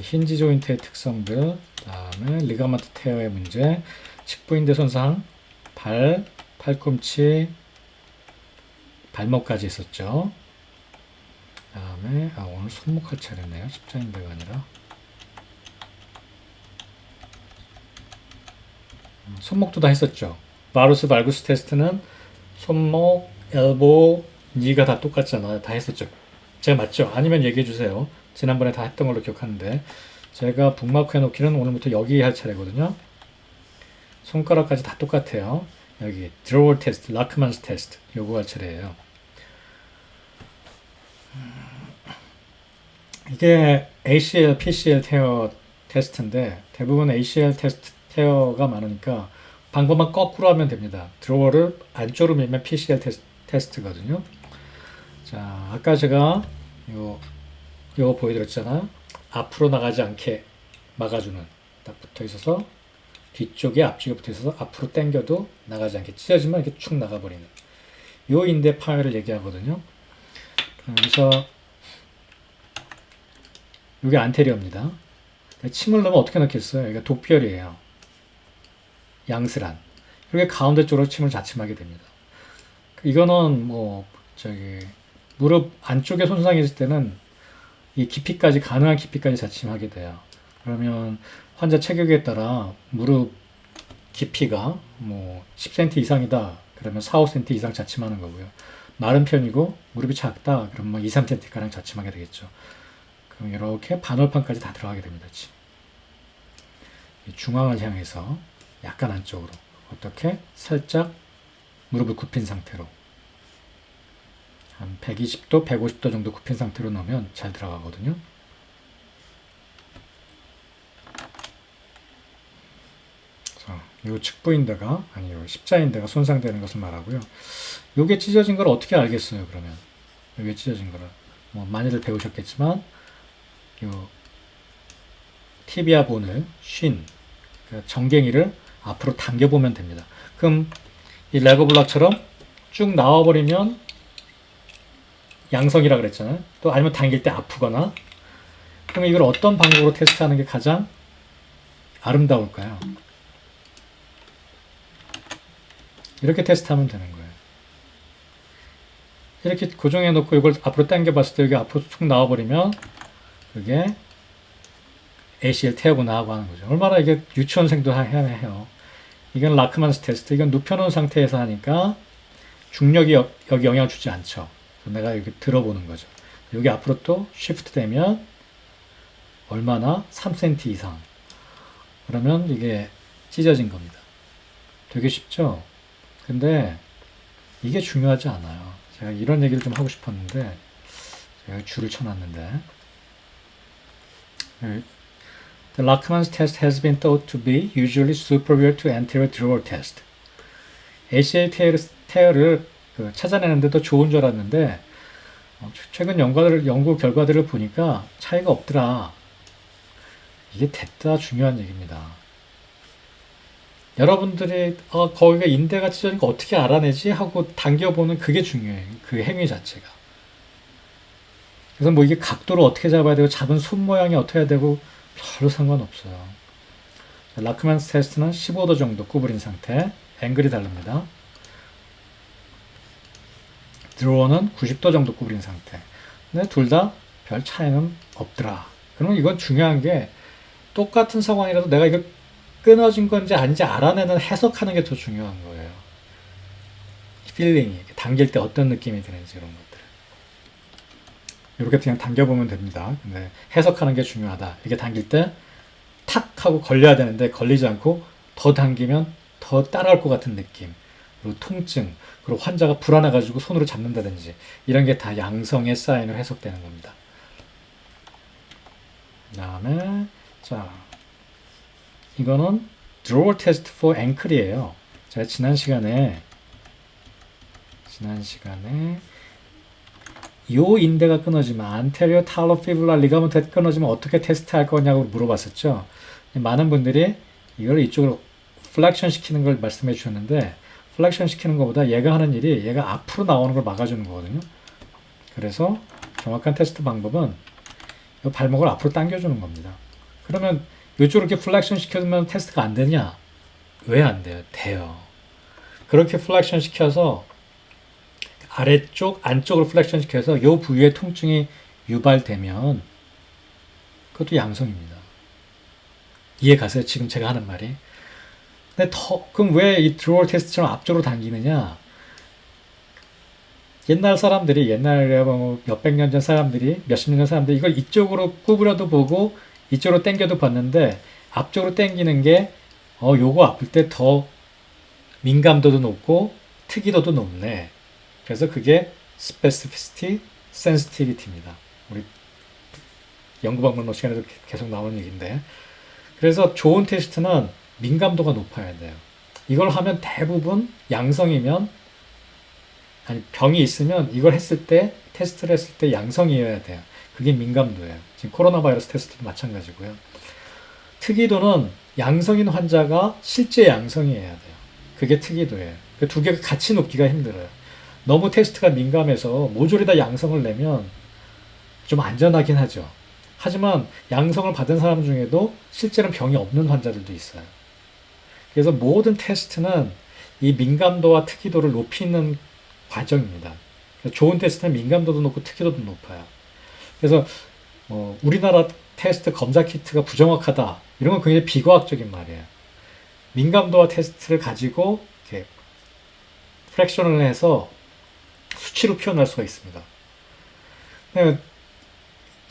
힌지 조인트의 특성들, 그다음에 리가먼트 테어의 문제, 측부인대 손상, 발, 팔꿈치, 발목까지 있었죠. 그다음에 아 오늘 손목 할 차례네요. 십자인대가 아니라 음, 손목도 다 했었죠. 바루스 발구스 테스트는 손목, 엘보, 니가 다 똑같잖아요. 다 했었죠. 제가 맞죠? 아니면 얘기해 주세요. 지난번에 다 했던 걸로 기억하는데 제가 북마크 해놓기는 오늘부터 여기 할 차례거든요. 손가락까지 다 똑같아요. 여기 드로워 테스트, 라크만스 테스트 요거 할 차례예요. 이게 ACL, PCL 테어 테스트인데 대부분 ACL 테스트 테어가 많으니까 방법만 거꾸로 하면 됩니다. 드로워를 안쪽으로 밀면 PCL 테스트, 테스트거든요. 자, 아까 제가 요 요거 보여드렸잖아요. 앞으로 나가지 않게 막아주는 딱 붙어 있어서 뒤쪽에 앞쪽에 붙어 있어서 앞으로 당겨도 나가지 않게 찢어지면 이렇게 축 나가버리는 요 인대 파열을 얘기하거든요. 그래서 이게 안테리어입니다. 침을 넣으면 어떻게 넣겠어요? 이게 도피혈이에요. 양슬한. 이렇게 가운데 쪽으로 침을 자침하게 됩니다. 이거는 뭐 저기 무릎 안쪽에 손상이 있을 때는 이 깊이까지 가능한 깊이까지 자침하게 돼요. 그러면 환자 체격에 따라 무릎 깊이가 뭐 10cm 이상이다. 그러면 4, 5cm 이상 자침하는 거고요. 마른 편이고 무릎이 작다. 그러면 뭐 2, 3cm 가량 자침하게 되겠죠. 그럼 이렇게 반월판까지 다 들어가게 됩니다. 중앙을 향해서 약간 안쪽으로 어떻게 살짝 무릎을 굽힌 상태로 한 120도, 150도 정도 굽힌 상태로 넣으면 잘 들어가거든요. 자, 요 측부인대가 아니 요 십자인대가 손상되는 것을 말하고요. 요게 찢어진 걸 어떻게 알겠어요? 그러면 요게 찢어진 거를 뭐 많이들 배우셨겠지만 요 티비아 본을 쉰그 정갱이를 앞으로 당겨 보면 됩니다. 그럼 이 레고 블락처럼 쭉 나와 버리면 양성이라 그랬잖아요. 또 아니면 당길 때 아프거나 그러면 이걸 어떤 방법으로 테스트하는 게 가장 아름다울까요? 이렇게 테스트하면 되는 거예요. 이렇게 고정해 놓고 이걸 앞으로 당겨 봤을 때 여기 앞으로 쭉 나와 버리면 그게 ACL 태우고 나하고 하는 거죠. 얼마나 이게 유치원생도 하- 해야 해요. 이건 라크만스 테스트. 이건 눕혀놓은 상태에서 하니까 중력이 여, 여기 영향을 주지 않죠. 내가 여기 들어보는 거죠. 여기 앞으로 또 쉬프트 되면 얼마나 3cm 이상. 그러면 이게 찢어진 겁니다. 되게 쉽죠? 근데 이게 중요하지 않아요. 제가 이런 얘기를 좀 하고 싶었는데 제가 줄을 쳐놨는데 The Lachman's test has been thought to be usually superior to anterior drawer test. ACL 테어를 그 찾아내는데 더 좋은 줄 알았는데 어, 최- 최근 연구들, 연구 결과들을 보니까 차이가 없더라. 이게 됐다 중요한 얘기입니다. 여러분들이 어, 거기가 인대가 찢어지니까 어떻게 알아내지 하고 당겨보는 그게 중요해요. 그 행위 자체가. 그래서 뭐 이게 각도를 어떻게 잡아야 되고 잡은 손 모양이 어떻게 해야 되고 별로 상관없어요. 자, 라크만스 테스트는 15도 정도 구부린 상태, 앵글이 다릅니다. 드로어는 90도 정도 구부린 상태. 근데 둘 다 별 차이는 없더라. 그러면 이건 중요한 게 똑같은 상황이라도 내가 이거 끊어진 건지 아닌지 알아내는 해석하는 게 더 중요한 거예요. 필링이 당길 때 어떤 느낌이 드는지 이런 것들. 이렇게 그냥 당겨보면 됩니다. 근데 해석하는 게 중요하다. 이렇게 당길 때 탁 하고 걸려야 되는데 걸리지 않고 더 당기면 더 따라올 것 같은 느낌. 그리고 통증, 그리고 환자가 불안해가지고 손으로 잡는다든지 이런 게 다 양성의 사인으로 해석되는 겁니다. 그 다음에 자 이거는 drawer test for ankle이에요. 제가 지난 시간에 지난 시간에 요 인대가 끊어지면 anterior talofibular ligament 끊어지면 어떻게 테스트할 거냐고 물어봤었죠. 많은 분들이 이걸 이쪽으로 플렉션 시키는 걸 말씀해 주셨는데 플렉션 시키는 것보다 얘가 하는 일이 얘가 앞으로 나오는 걸 막아주는 거거든요. 그래서 정확한 테스트 방법은 이 발목을 앞으로 당겨주는 겁니다. 그러면 이쪽으로 이렇게 플렉션 시켜두면 테스트가 안 되냐? 왜 안 돼요? 돼요. 그렇게 플렉션 시켜서 아래쪽, 안쪽으로 플렉션 시켜서 이 부위에 통증이 유발되면 그것도 양성입니다. 이해 가세요? 지금 제가 하는 말이. 근데 더, 그럼 왜 이 드로어 테스트처럼 앞쪽으로 당기느냐? 옛날 사람들이, 옛날에 뭐 몇백 년 전 사람들이, 몇십 년 전 사람들이 이걸 이쪽으로 구부려도 보고 이쪽으로 당겨도 봤는데 앞쪽으로 당기는 게, 어, 요거 아플 때 더 민감도도 높고 특이도도 높네. 그래서 그게 specificity, sensitivity입니다. 우리 연구 방법론 시간에도 계속 나오는 얘기인데. 그래서 좋은 테스트는 민감도가 높아야 돼요. 이걸 하면 대부분 양성이면 아니 병이 있으면 이걸 했을 때 테스트를 했을 때 양성이어야 돼요. 그게 민감도예요. 지금 코로나 바이러스 테스트도 마찬가지고요. 특이도는 양성인 환자가 실제 양성이어야 돼요. 그게 특이도예요. 그 두 개가 같이 높기가 힘들어요. 너무 테스트가 민감해서 모조리 다 양성을 내면 좀 안전하긴 하죠. 하지만 양성을 받은 사람 중에도 실제로 병이 없는 환자들도 있어요. 그래서 모든 테스트는 이 민감도와 특이도를 높이는 과정입니다. 좋은 테스트는 민감도도 높고 특이도도 높아요. 그래서 뭐 우리나라 테스트 검사 키트가 부정확하다 이런 건 굉장히 비과학적인 말이에요. 민감도와 테스트를 가지고 이렇게 프랙션을 해서 수치로 표현할 수가 있습니다.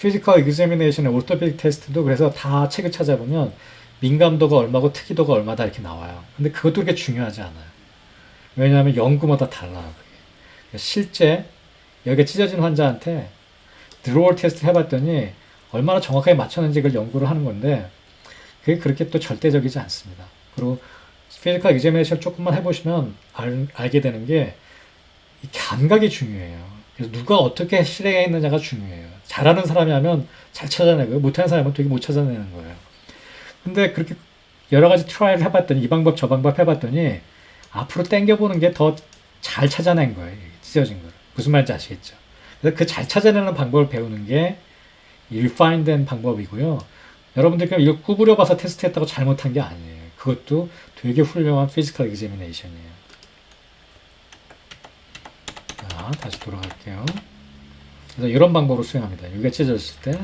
피지컬 examination의 orthopedic 테스트도 그래서 다 책을 찾아보면 민감도가 얼마고 특이도가 얼마다 이렇게 나와요. 근데 그것도 그렇게 중요하지 않아요. 왜냐하면 연구마다 달라요. 그게. 실제 여기 찢어진 환자한테 드로어 테스트를 해봤더니 얼마나 정확하게 맞췄는지 그걸 연구를 하는 건데 그게 그렇게 또 절대적이지 않습니다. 그리고 피지컬 examination 조금만 해보시면 알, 알게 되는 게 이 감각이 중요해요. 그래서 누가 어떻게 실행했느냐가 중요해요. 잘하는 사람이 하면 잘 찾아내고 못하는 사람은 되게 못 찾아내는 거예요. 근데 그렇게 여러 가지 트라이를 해봤더니 이 방법 저 방법 해봤더니 앞으로 당겨보는 게 더 잘 찾아낸 거예요. 찢어진 걸. 무슨 말인지 아시겠죠? 그래서 그 잘 찾아내는 방법을 배우는 게 리파인된 방법이고요. 여러분들 그냥 이거 구부려 봐서 테스트했다고 잘못한 게 아니에요. 그것도 되게 훌륭한 피지컬 examination이에요. 자, 다시 돌아갈게요. 그래서 이런 방법으로 수행합니다. 여기가 찢어졌을 때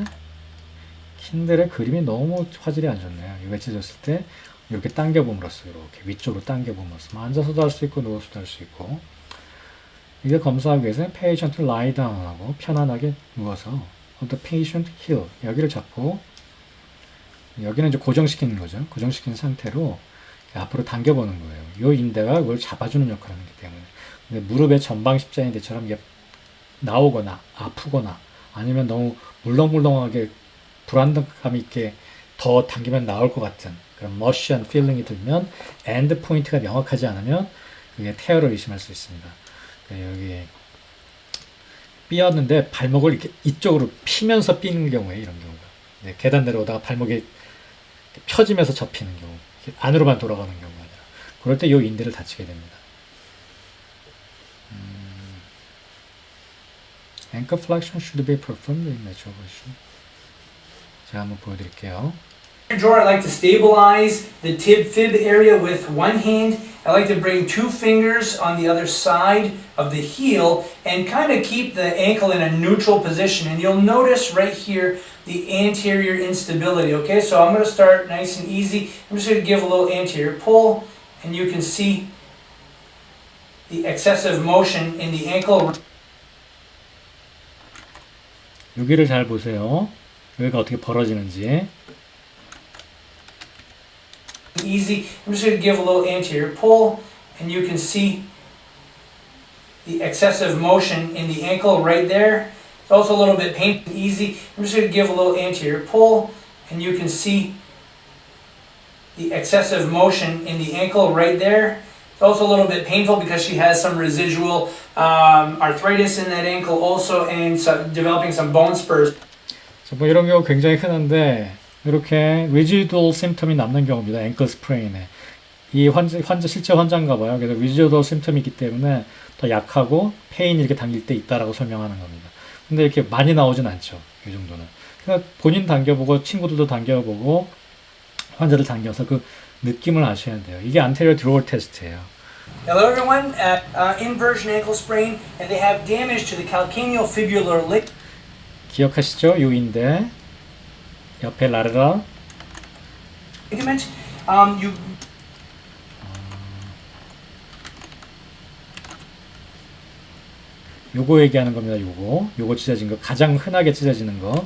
킨들의 그림이 너무 화질이 안 좋네요. 여기가 찢어졌을 때 이렇게 당겨봄으로써 이렇게 위쪽으로 당겨봄으로써 뭐 앉아서도 할 수 있고 누워서도 할 수 있고 이게 검사하기 위해서는 patient lie down 하고 편안하게 누워서 the patient heel 여기를 잡고 여기는 이제 고정시키는 거죠. 고정시킨 상태로 앞으로 당겨보는 거예요. 이 인대가 그걸 잡아주는 역할을 하기 때문에. 근데 무릎의 전방 십자인대처럼 나오거나 아프거나 아니면 너무 물렁물렁하게 불안감 있게 더 당기면 나올 것 같은 그런 머시한 필링이 들면 엔드 포인트가 명확하지 않으면 그게 테어를 의심할 수 있습니다. 그러니까 여기 삐었는데 발목을 이렇게 이쪽으로 피면서 삐는 경우에 이런 경우가 네, 계단 내려오다가 발목이 펴지면서 접히는 경우 안으로만 돌아가는 경우가 아니라 그럴 때 이 인대를 다치게 됩니다. Ankle flexion should be performed in natural position. 제가 한번 보여드릴게요. drawer, I like to stabilize the tib fib area with one hand. I like to bring two fingers on the other side of the heel and kind of keep the ankle in a neutral position. And you'll notice right here the anterior instability. Okay, so I'm going to start nice and easy. I'm just going to give a little anterior pull, and you can see the excessive motion in the ankle. 여기를 잘 보세요. 여기가 어떻게 벌어지는지. easy. I'm just going to give a little anterior pull, and you can see the excessive motion in the ankle right there. It's also a little bit painful. Easy. I'm just going to give a little anterior pull, and you can see the excessive motion in the ankle right there. It's also a little bit painful because she has some residual um, arthritis in that ankle also, and so developing some bone spurs. 자, 뭐 이런 경우 굉장히 흔한데 이렇게 residual symptom이 남는 경우입니다. 앵클 스프레인에. 이 환자, 환자 실제 환자인가 봐요. 그래서 symptom이 있기 때문에 더 약하고 페인이 이렇게 당길 때 있다라고 설명하는 겁니다. 근데 이렇게 많이 나오진 않죠. 이 정도는. 그러니까 본인 당겨보고 친구들도 당겨보고 환자들 당겨서 그 느낌을 아셔야 돼요. 이게 안테리어 드로월 테스트예요. Hello, everyone. At uh, inversion ankle sprain, and they have damage to the calcaneofibular ligament. 기억하시죠? 요인데 옆에 라르라 Um, you 요거 얘기하는 겁니다. 요거 요거 찢어진 거 가장 흔하게 찢어지는 거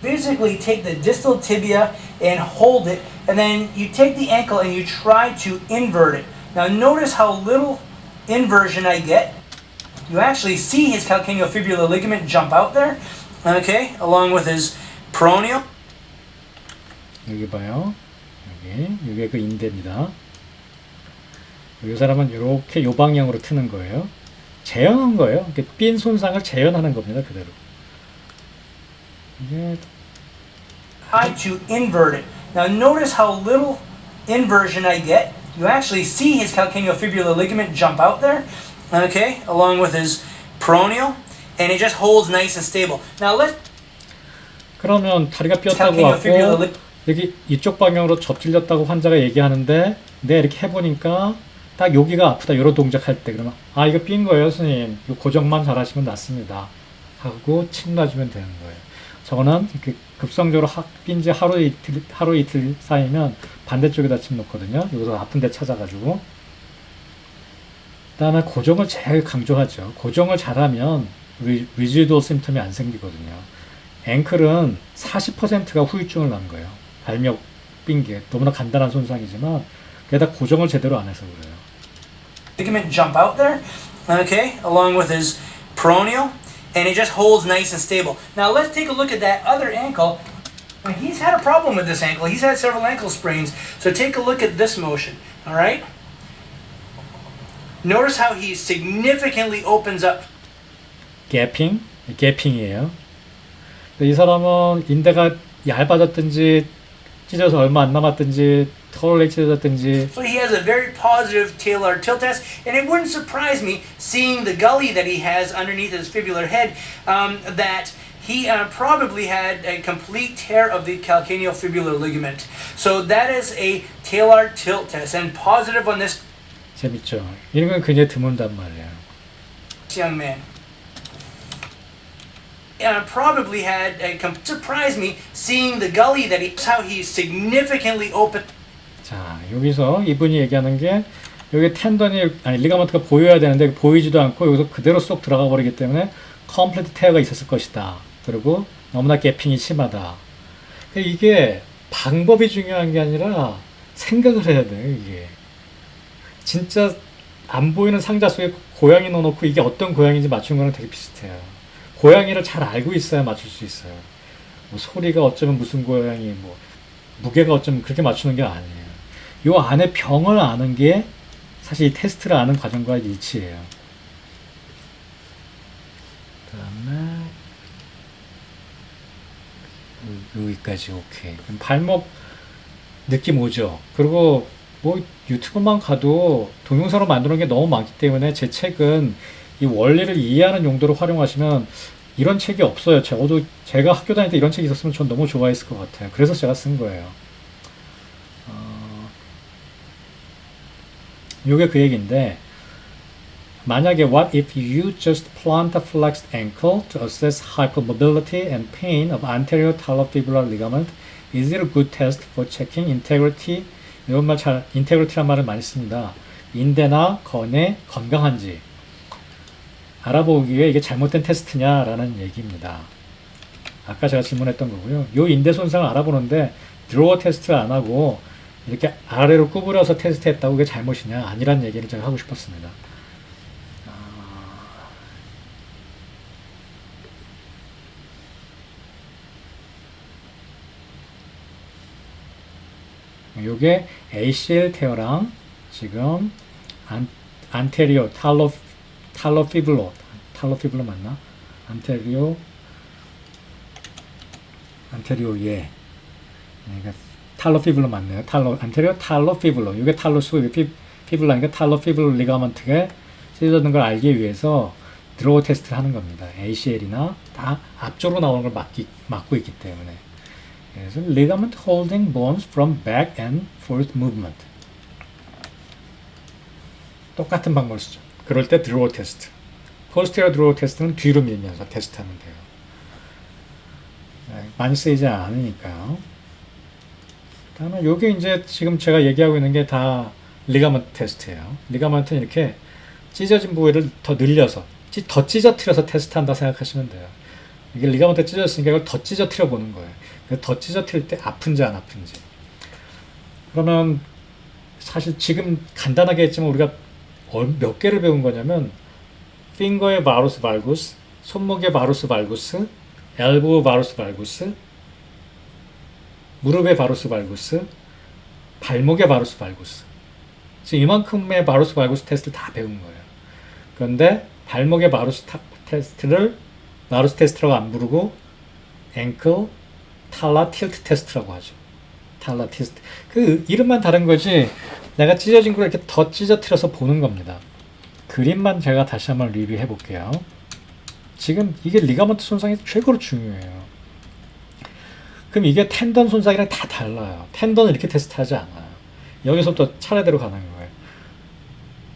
basically take the distal tibia and hold it, and then you take the ankle and you try to invert it. Now, notice how little inversion I get. You actually see his calcaneofibular ligament jump out there, okay, along with his peroneal. 여기 봐요. 여기 이게 그 인대입니다. 이 사람은 이렇게 요 방향으로 트는 거예요. 재현한 거예요. 이렇게 삔 손상을 재현하는 겁니다. 그대로. 이게 Try to invert it. Now, notice how little inversion I get. You actually see his calcaneofibular ligament jump out there, okay, along with his peroneal, and it just holds nice and stable. Now, let's 그러면 다리가 삐었다고 ligament. 여기 이쪽 방향으로 접질렸다고 환자가 얘기하는데 내가 이렇게 해보니까 딱 여기가 아프다 이런 동작할 때 그러면 아 이거 삔 거예요 선생님 이 고정만 잘하시면 낫습니다 하고 침 놔주면 되는 거예요 저거는 이렇게 급성적으로 하, 삔지 하루 이틀 하루 이틀 쌓이면 반대쪽에다 침 놓거든요. 여기서 아픈 데 찾아가지고. 그 다음에 고정을 제일 강조하죠. 고정을 잘하면 리, 리지도 심텀이 안 생기거든요. 앵클은 40%가 후유증을 낳는 거예요. 발목 삔게 너무나 간단한 손상이지만 게다가 고정을 제대로 안 해서 그래요. ligament jump out there, okay, along with his peroneal, and it just holds nice and stable. Now let's take a look at that other ankle. Now, He's had a problem with this ankle. He's had several ankle sprains. So take a look at this motion, all right? Notice how he significantly opens up. 개핑, 개핑이에요. 이 사람은 인대가 얇아졌든지 찢어서 얼마 안 남았든지 털이 찢어졌든지 So he has a very positive talar tilt test, and it wouldn't surprise me seeing the gully that he has underneath his fibular head um, that he uh, probably had a complete tear of the calcaneofibular ligament. So that is a talar tilt test, and positive on this 재밌죠. 이런 건 굉장히 드문단 말이에요. young man. Uh, probably had a com- surprised me seeing the gully that he how he significantly opened 자, 여기서 이분이 얘기하는 게 여기 텐던이 아니 리가먼트가 보여야 되는데 보이지도 않고 여기서 그대로 쏙 들어가 버리기 때문에 컴플리트 테어가 있었을 것이다. 그리고 너무나 개핑이 심하다. 그러니까 이게 방법이 중요한 게 아니라 생각을 해야 돼요, 이게. 진짜 안 보이는 상자 속에 고양이 넣어놓고 이게 어떤 고양이인지 맞추는 거랑 되게 비슷해요. 고양이를 잘 알고 있어야 맞출 수 있어요. 뭐 소리가 어쩌면 무슨 고양이, 뭐 무게가 어쩌면 그렇게 맞추는 게 아니에요. 요 안에 병을 아는 게 사실 이 테스트를 아는 과정과 일치해요. 그다음에 요- 여기까지 오케이. 발목 느낌 오죠. 그리고 뭐 유튜브만 가도 동영상으로 만드는 게 너무 많기 때문에 제 책은 이 원리를 이해하는 용도로 활용하시면 이런 책이 없어요. 저도 제가 학교 다닐 때 이런 책이 있었으면 전 너무 좋아했을 것 같아요. 그래서 제가 쓴 거예요. 요게 그 얘기인데 만약에 what if you just plant a flexed ankle to assess hypermobility and pain of anterior talofibular ligament is it a good test for checking integrity 이런 말 잘 integrity란 말을 많이 씁니다 인대나 건의 건강한지 알아보기 위해 이게 잘못된 테스트냐라는 얘기입니다 아까 제가 질문했던 거고요 요 인대 손상을 알아보는데 드로어 테스트 안 하고 이렇게 아래로 구부려서 테스트했다고 그게 잘못이냐 아니란 얘기를 제가 하고 싶었습니다. 요게 ACL 테어랑 지금 안, 안테리오 탈로 탈로피블로 탈로피블로 맞나? 안테리오 안테리오 예. 그러니까 탈로 피블로 맞네요. 탈로 안테리오 탈로 피블로. 이게 탈로스고 이게 피, 피블라니까 탈로 피블로 리가먼트가 찢어졌는 걸 알기 위해서 드로우 테스트를 하는 겁니다. ACL이나 다 앞쪽으로 나오는 걸 막기, 막고 있기 때문에. 그래서 ligament holding bones from back and forth movement. 똑같은 방법을 쓰죠. 그럴 때 드로우 테스트. posterior 드로우 테스트는 뒤로 밀면서 테스트하면 돼요. 네, 많이 쓰이지 않으니까요. 다음에 요게 이제 지금 제가 얘기하고 있는 게 다 리가먼트 테스트예요. 리가먼트는 이렇게 찢어진 부위를 더 늘려서 찌- 더 찢어뜨려서 테스트한다 생각하시면 돼요. 이게 리가먼트 찢어졌으니까 이걸 더 찢어뜨려 보는 거예요. 근데 더 찢어뜨릴 때 아픈지 안 아픈지. 그러면 사실 지금 간단하게 했지만 우리가 얼- 몇 개를 배운 거냐면 핑거의 바루스 발구스, 손목의 바루스 발구스, 엘보 바루스 발구스, 무릎의 바루스 발구스, 발목의 바루스 발구스. 지금 이만큼의 바루스 발구스 테스트를 다 배운 거예요. 그런데 발목의 바루스 타- 테스트를 바루스 테스트라고 안 부르고 앵클 탈라 틸트 테스트라고 하죠. 탈라 테스트. 그 이름만 다른 거지 내가 찢어진 걸 이렇게 더 찢어뜨려서 보는 겁니다. 그림만 제가 다시 한번 리뷰해 볼게요. 지금 이게 리가먼트 손상이 최고로 중요해요. 그럼 이게 텐던 손상이랑 다 달라요. 텐던은 이렇게 테스트하지 않아요. 여기서부터 차례대로 가는 거예요.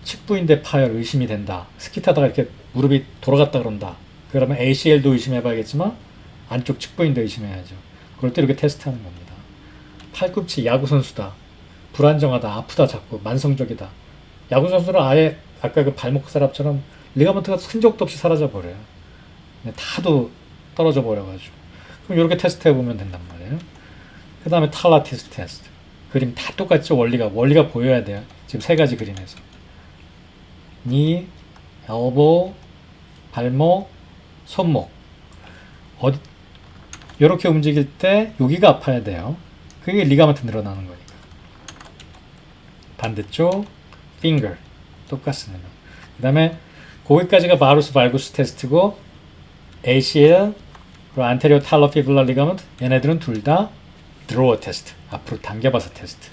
측부인대 파열 의심이 된다. 스키 타다가 이렇게 무릎이 돌아갔다 그런다. 그러면 ACL도 의심해봐야겠지만 안쪽 측부인대 의심해야죠. 그럴 때 이렇게 테스트하는 겁니다. 팔꿈치 야구 선수다. 불안정하다. 아프다 자꾸 만성적이다. 야구 선수는 아예 아까 그 발목 사람처럼 리가먼트가 흔적도 없이 사라져 버려요. 그냥 다도 떨어져 버려가지고. 그럼 이렇게 테스트 해보면 된단 말이에요. 그 다음에 탈라티스 테스트. 그림 다 똑같죠? 원리가. 원리가 보여야 돼요. 지금 세 가지 그림에서. 니, 엘보, 발목, 손목. 어디, 이렇게 움직일 때 여기가 아파야 돼요. 그게 리가먼트 늘어나는 거니까. 반대쪽, finger. 똑같습니다. 그 다음에 거기까지가 바루스 발구스 테스트고 ACL 그리고 안테리오 탈러 피블라 리가먼트 얘네들은 둘 다 드로어 테스트 앞으로 당겨봐서 테스트